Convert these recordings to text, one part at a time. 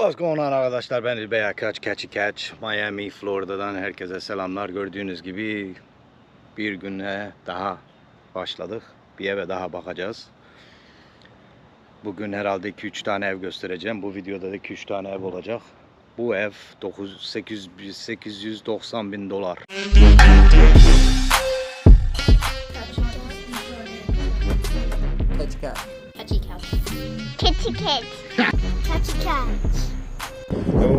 What's going on arkadaşlar? Ben İlbey Akaç, Catchy Catch, Miami, Florida'dan herkese selamlar. Gördüğünüz gibi bir güne daha başladık. Bir eve daha bakacağız. Bugün herhalde 2-3 tane ev göstereceğim. Bu videoda da 2-3 tane ev olacak. Bu ev 9, 800, 890 bin dolar. Catch cat. Catchy catch. Kitty cat. Catchy catch.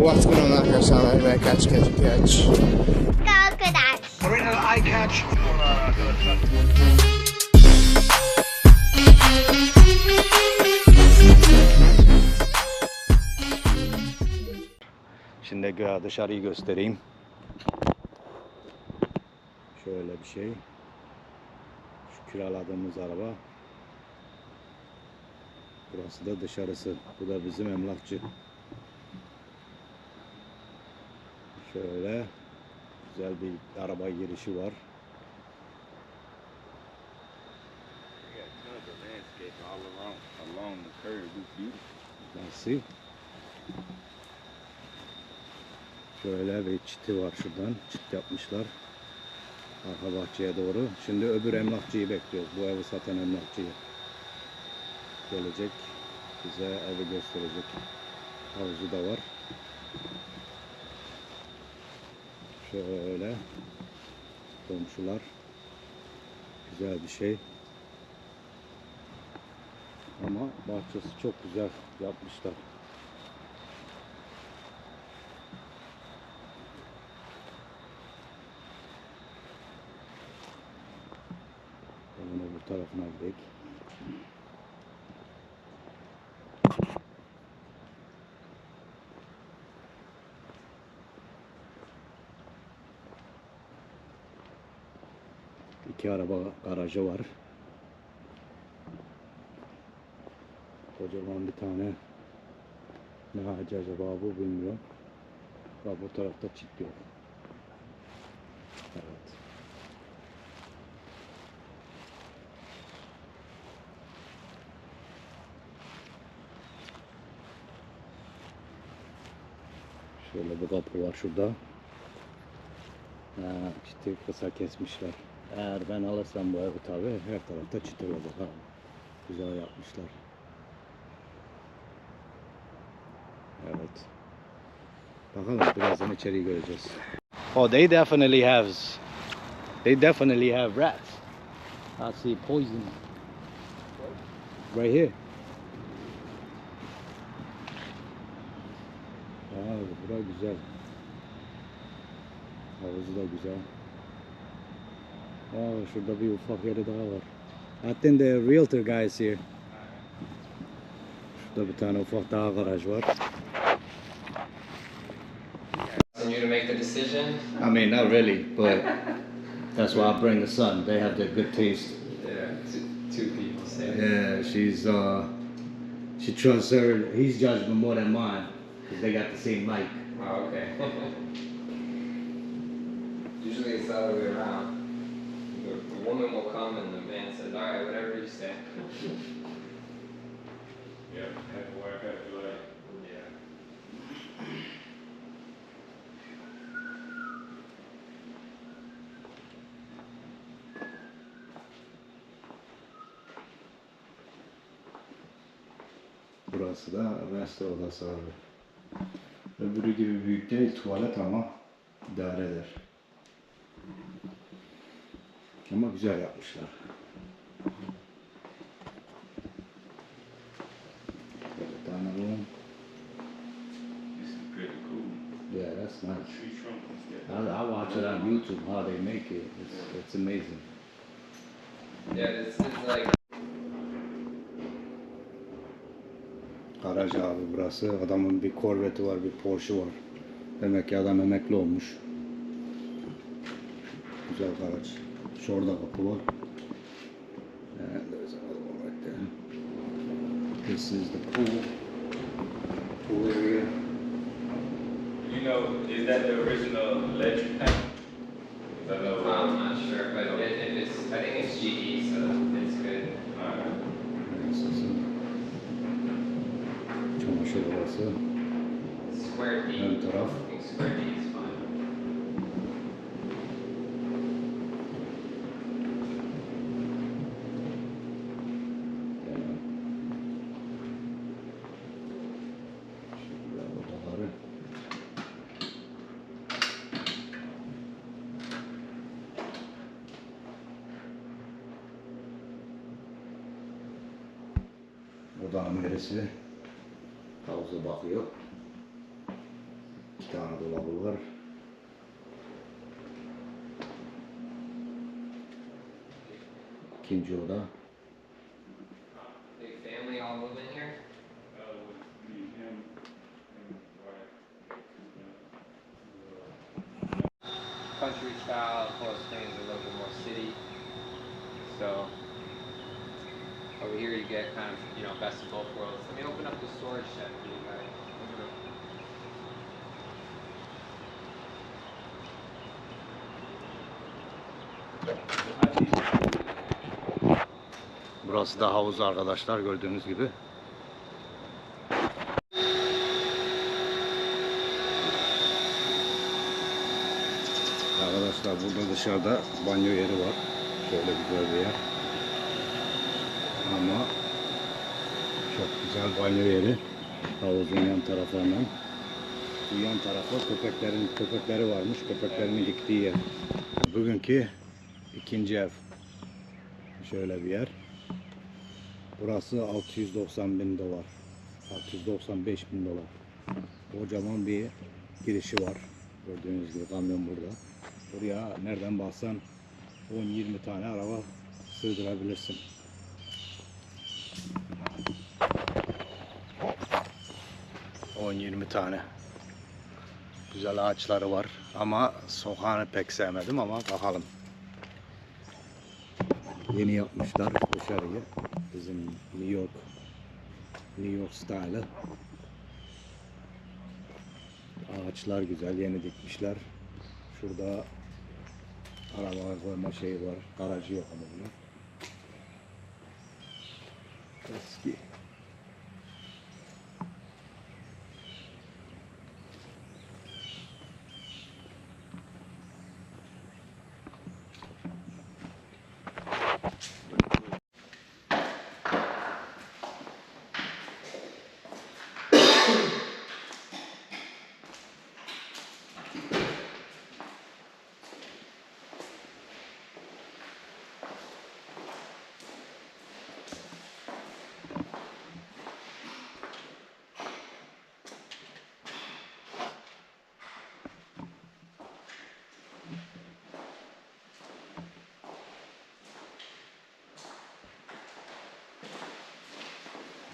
What's going on arkadaşlar? İlbey Akaç, Catchy Catch. Crocodile. Şimdi gö- dışarıyı göstereyim. Şöyle bir şey. Şu kiraladığımız araba. Burası da dışarısı. Bu da bizim emlakçı. Şöyle güzel bir araba girişi var. Nasıl? Şöyle bir çiti var şuradan. Çit yapmışlar. Arka bahçeye doğru. Şimdi öbür emlakçıyı bekliyoruz. Bu evi satan emlakçıyı. Gelecek. Bize evi gösterecek. Havuzu da var. Şöyle. Komşular. Güzel bir şey. Ama bahçesi çok güzel yapmışlar. Onun öbür tarafına gidelim. İki araba garajı var. Kocaman bir tane ne ağacı acaba bu bilmiyorum. Bak bu tarafta çit. Evet. Şöyle bir kapı var şurada. Ha, çiti kısa kesmişler. Eğer ben alırsam bu evi her tarafta ha. Güzel yapmışlar. Evet. Bakalım birazdan içeriği göreceğiz. Oh, they definitely have. They definitely have rats. I see poison. Right here. Aa, bura güzel. Havuzu da güzel. Şurada bir ufak yeri daha var. I think the realtor guy is here. Tane ufak daha garaj var. And you to make the decision? I mean, not really, but that's why I bring the son. They have the good taste. Yeah, two, two people say. Yeah, she's uh, she trusts her. His judgment more than mine, because they got the same mic. Oh, okay. Usually it's the other way around. Right, whatever you say. Yeah, have to work out your. Yeah. Burası da rest odası abi. Öbürü gibi büyük değil tuvalet ama idare eder. Ama güzel yapmışlar. Bir tane room. This is pretty cool. Yeah, that's nice. Tree trunk and stuff. I, I watch YouTube how they make it. It's, it's amazing. Yeah, this is like Garaj abi burası. Adamın bir Corvette'i var, bir Porsche var. Demek ki adam emekli olmuş. Güzel garaj. Şurada kapı var. And there's another one right there. This is the pool. Pool area. You know, is that the original electric tank? 'Cause I know. I'm not sure, but if, if it's I think it's GE, so it's good. Alright. Burası. Çamaşır odası. square. Ön taraf. Square feet Odanın birisi havuza bakıyor. İki tane dolabı var. İkinci oda. Here you get kind of, you know, best of both worlds. Let me open up the storage shed for you guys. Burası da havuz arkadaşlar gördüğünüz gibi. Arkadaşlar burada dışarıda banyo yeri var. Şöyle güzel bir yer. Ama çok güzel banyo yeri. Havuzun yan tarafından. Bu yan tarafa köpeklerin köpekleri varmış. Köpeklerinin gittiği yer. Bugünkü ikinci ev. Şöyle bir yer. Burası 690 bin dolar. 695 bin dolar. Kocaman bir girişi var. Gördüğünüz gibi kamyon burada. Buraya nereden baksan 10-20 tane araba sığdırabilirsin. On 20 tane. Güzel ağaçları var ama sokağını pek sevmedim ama bakalım. Yeni yapmışlar dışarıyı. Bizim New York New York style'ı. Ağaçlar güzel, yeni dikmişler. Şurada araba koyma şeyi var. Garajı yok ama. Eski.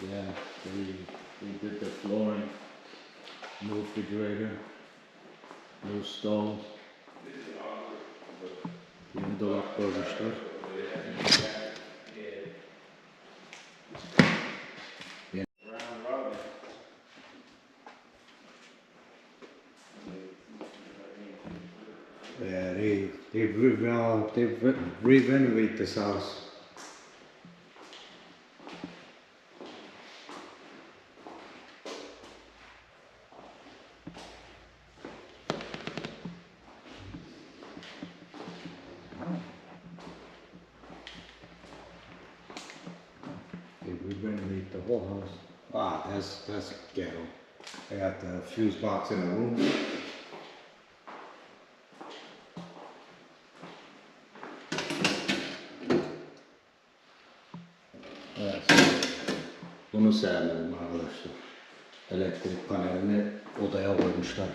Yeah, we, we did the flooring, new refrigerator, new stove. Yeni dolap koymuşlar. Yeah, they, they, re- uh, they re- re-renovate this house. Fuse box in the room. Bunu sevmedim arkadaşlar. Elektrik panelini odaya koymuşlar.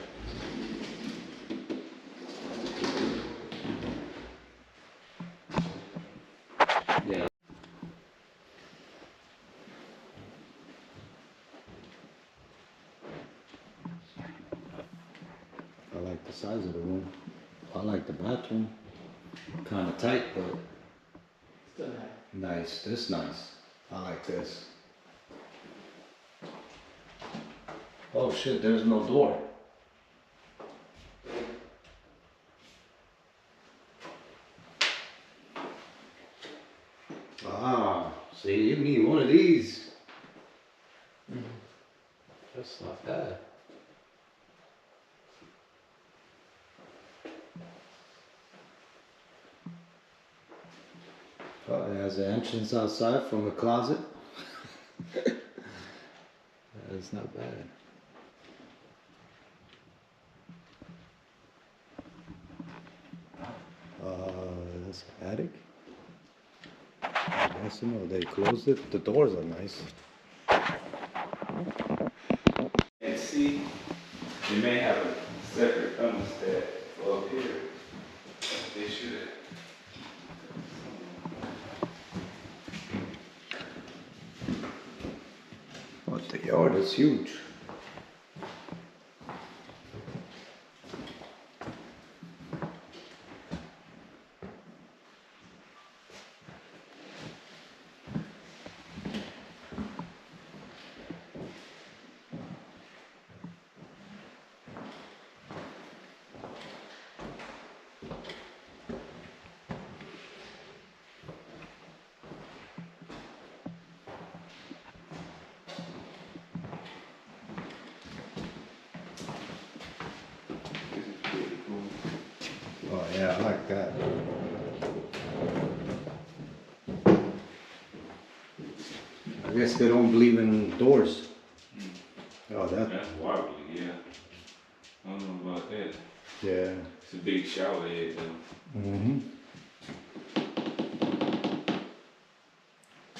Nice, nice. I like this. Oh shit, there's no door. Ah, see, you need one of these. That's not bad. Has an entrance outside from a closet. That's not bad. Uh, that's attic. You know they closed it. The doors are nice. And see, they may have a separate thermostat for up here. They should. But the yard is huge. This is pretty cool. Oh yeah, I like that. I guess they don't believe in doors. Oh, that, That's wobbly, yeah. I don't know about that. yeah. It's a big shower head though. Mm-hmm.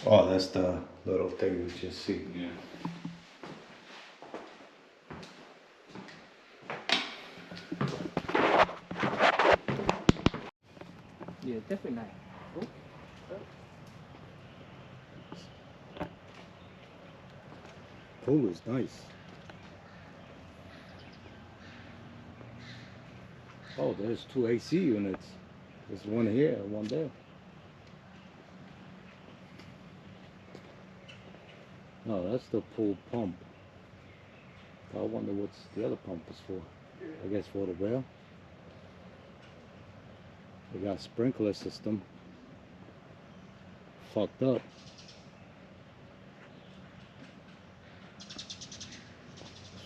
Oh, that's the little thing we just see. Yeah. Yeah, definitely nice. Pool is nice. Oh, there's two AC units. There's one here one there. No, that's the pool pump. I wonder what's the other pump is for. I guess for the well. They got sprinkler system. Fucked up.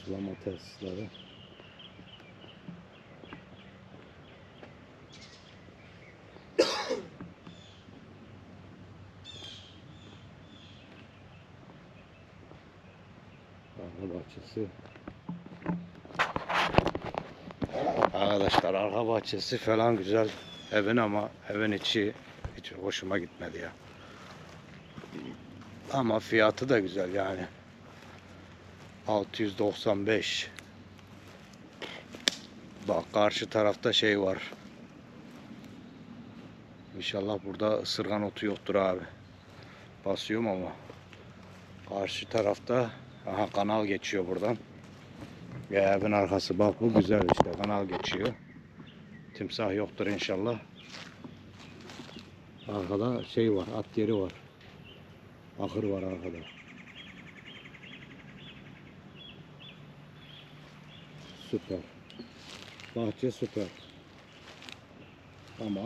Sulama tesisleri. Arka bahçesi. Arkadaşlar arka bahçesi falan güzel evin ama evin içi hiç hoşuma gitmedi ya. Ama fiyatı da güzel yani. 695. Bak karşı tarafta şey var. İnşallah burada ısırgan otu yoktur abi. Basıyorum ama. Karşı tarafta aha kanal geçiyor buradan. Ya arkası bak bu güzel işte kanal geçiyor. Timsah yoktur inşallah. Arkada şey var at yeri var. Ahır var arkada. Süper. Bahçe süper. Ama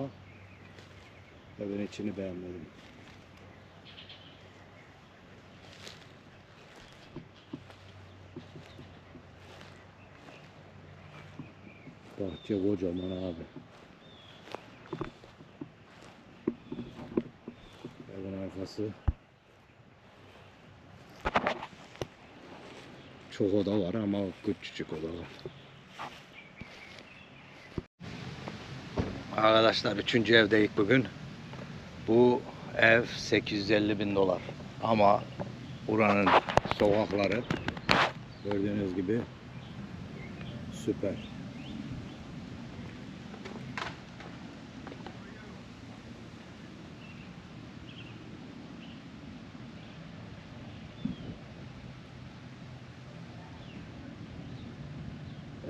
evin içini beğenmedim. Bahçe kocaman abi. Evin arkası çok oda var ama küçücük odalar. Arkadaşlar üçüncü evdeyiz bugün. Bu ev 850 bin dolar. Ama buranın sokakları gördüğünüz gibi süper.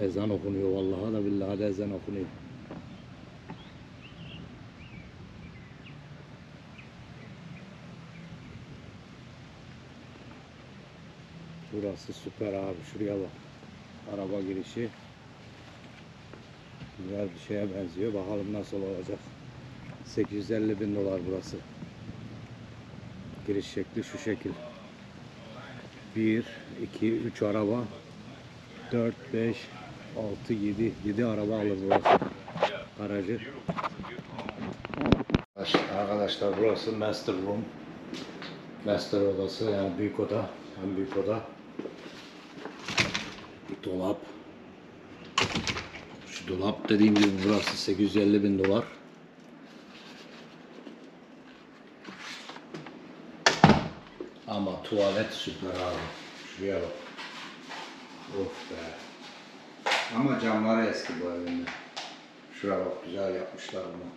Ezan okunuyor vallahi da billahi de ezan okunuyor. Burası süper abi şuraya bak. Araba girişi. Güzel bir şeye benziyor. Bakalım nasıl olacak. 850 bin dolar burası. Giriş şekli şu şekil. 1, 2, 3 araba. 4, 5, 6, 7. 7 araba alır burası. Garajı. Arkadaşlar burası master room. Master odası yani büyük oda. En büyük oda. Dolap. Şu dolap dediğim gibi burası 850 bin dolar. Ama tuvalet süper abi. Şuraya bak. Of be. Ama camları eski bu evinde. Şuraya bak güzel yapmışlar bunu.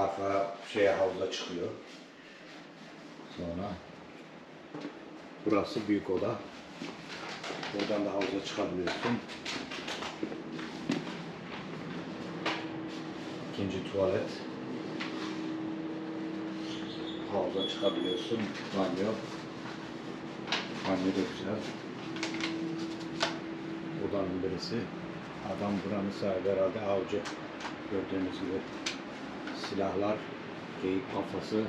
Arka şeye havuza çıkıyor. Sonra burası büyük oda. Buradan da havuza çıkabiliyorsun. İkinci tuvalet. Havuza çıkabiliyorsun. Banyo. Banyo da güzel. Odanın birisi. Adam buranın sahibi herhalde avcı. Gördüğünüz gibi silahlar, geyik kafası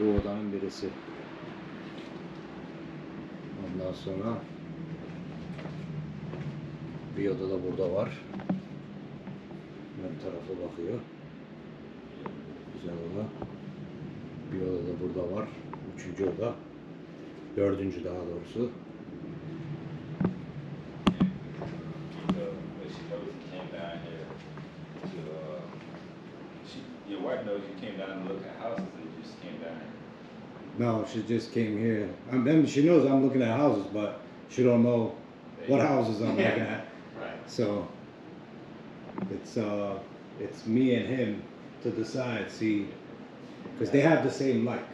bu odanın birisi. Ondan sonra bir oda da burada var. Ön tarafa bakıyor. Güzel oda. Bir oda da burada var. Üçüncü oda. Dördüncü daha doğrusu. No, she just came here. I mean, she knows I'm looking at houses, but she don't know what houses I'm looking at. Right. So it's uh, it's me and him to decide. See, because they have the same like.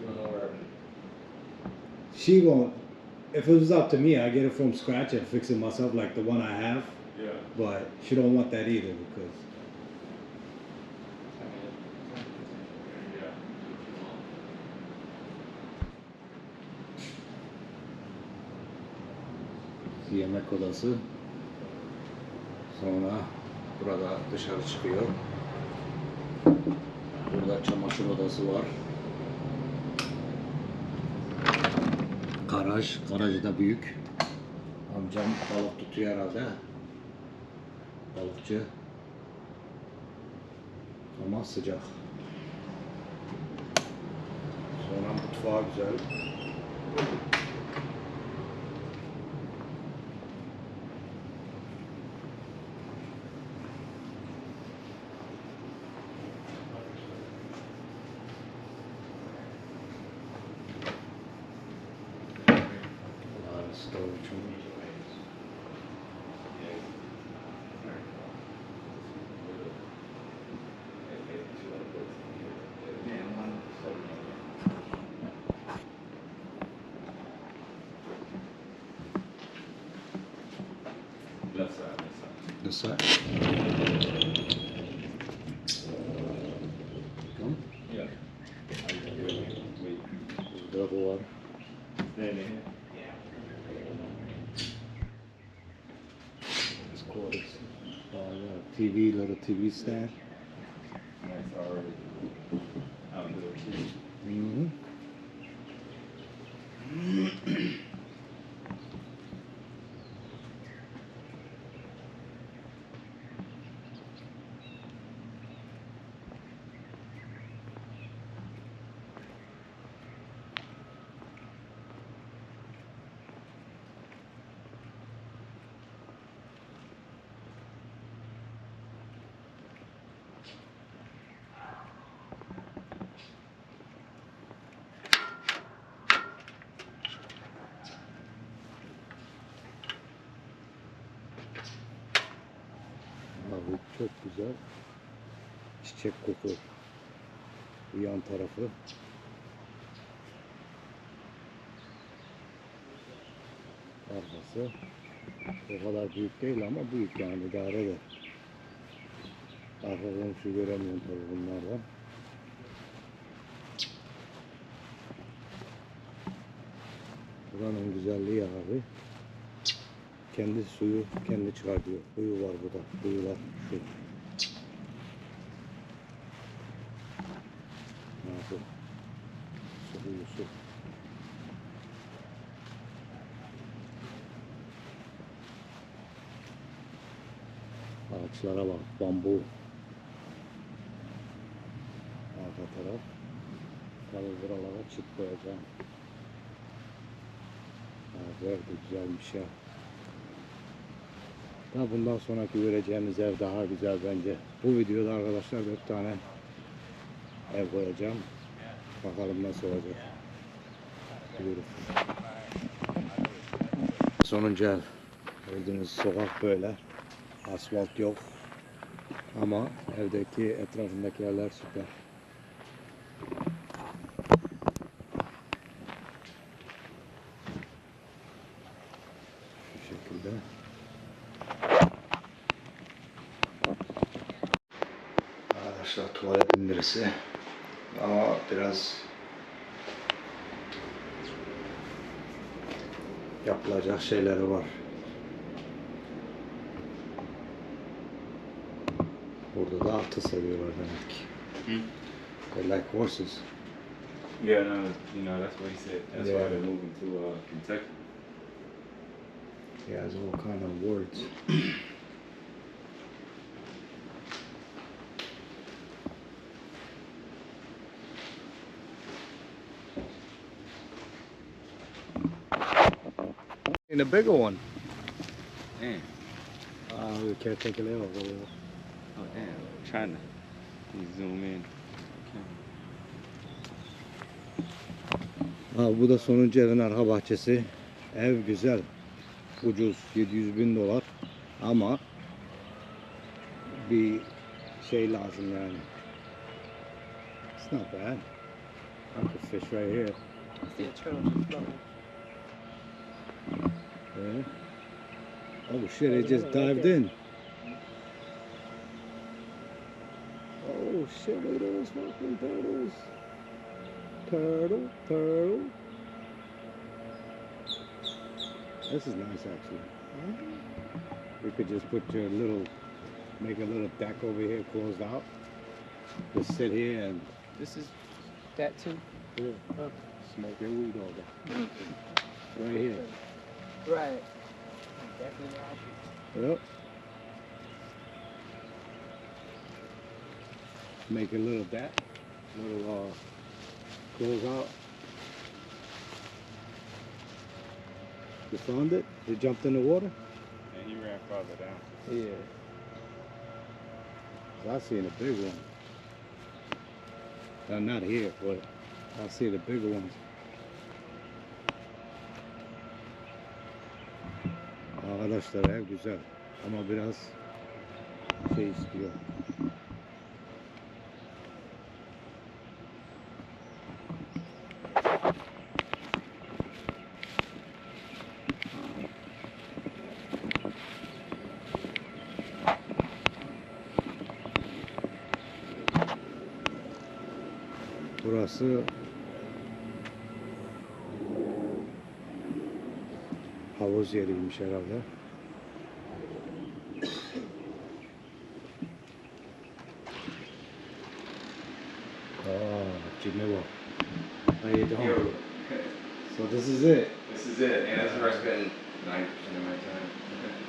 You don't know where, She won't. If it was up to me, I get it from scratch and fix it myself, like the one I have. yeah. But she don't want that either because Yeah. yemek odası. Sonra burada dışarı çıkıyor. Burada çamaşır odası var. Garaj, garajı da büyük. Amcam balık tutuyor herhalde. Balıkçı. Ama sıcak. Sonra mutfağı güzel. A lot of storage room. Left side, left side. This side. Come. Yeah. Wait. Burada bu var. Stand in. It's quarters. Uh, yeah, TV, little TV stand. Nice already. Out little kid. Mm-hmm. Abi çok güzel. Çiçek koku. Bu yan tarafı. Arkası. O kadar büyük değil ama büyük yani idare eder. Arka komşu göremiyorum tabii bunlardan. Buranın güzelliği abi. Kendi suyu kendi çıkartıyor. Kuyu var burada. Kuyular şu. Ne yapıyor? Su kuyusu. Ağaçlara bak. Bambu. taraf. Tabii buralara çit koyacağım. Böyle güzelmiş ya. Daha bundan sonraki göreceğimiz ev daha güzel bence. Bu videoda arkadaşlar dört tane ev koyacağım. Bakalım nasıl olacak. Görürüz. Sonuncu ev. Gördüğünüz sokak böyle. Asfalt yok. Ama evdeki etrafındaki yerler süper. Şu şekilde. Arkadaşlar tuvaletin birisi. Ama biraz yapılacak şeyleri var. Burada da atı seviyorlar demek ki. They like horses. Yeah, no, you know that's what he said. That's Yeah. why they're moving to uh, Kentucky. He has all kind of words. In a bigger one. Damn. Uh, we can't take it out. Oh damn. trying to zoom in. Ha, bu da sonuncu evin arka bahçesi. Ev güzel. Ucuz. 700 bin dolar. Ama bir şey lazım yani. It's not bad. I could fish right here. See a turtle just floating. Yeah. Oh shit, it just dived in. Oh shit, look at those fucking turtles. Turtle, turtle. This is nice actually. You could just put your little, make a little deck over here closed out. Just sit here and This is that too. yeah, oh. smoke your weed over. Right here. Right. Definitely right. Yep. Make a little that, little uh, close out. You found it? You jumped in the water? And he ran farther down. Yeah. I seen a big one. I'm not here, but I see the bigger ones. Arkadaşlar güzel ama biraz şey istiyor. Burası havuz yeriymiş herhalde. Is it. This is it, and that's where I spend 90% of my time.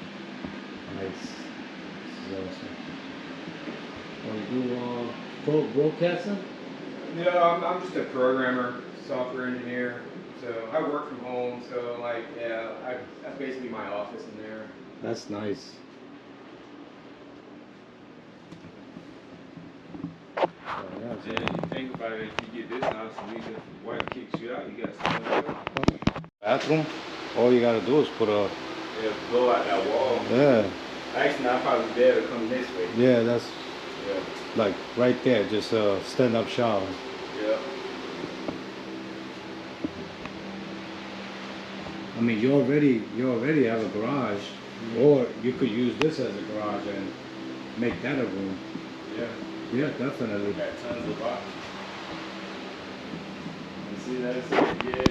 Nice. This is awesome. Oh, you do uh, pro- broadcasting? No, I'm, I'm just a programmer, software engineer. So I work from home. So like, yeah, I, that's basically my office in there. That's nice. Oh, yeah, so- you think about it, if you get this house and we wife kicks you out, you got something else. Bathroom? All you gotta do is put a. Yeah, blow out that wall. Yeah, Actually, I'll probably better able come this way. yeah, that's Yeah. like right there, just a stand up shower. Yeah. I mean, you already you already have a garage, mm-hmm. or you could use this as a garage and make that a room. Yeah. Yeah, definitely. Got tons of boxes. You see that? Yeah.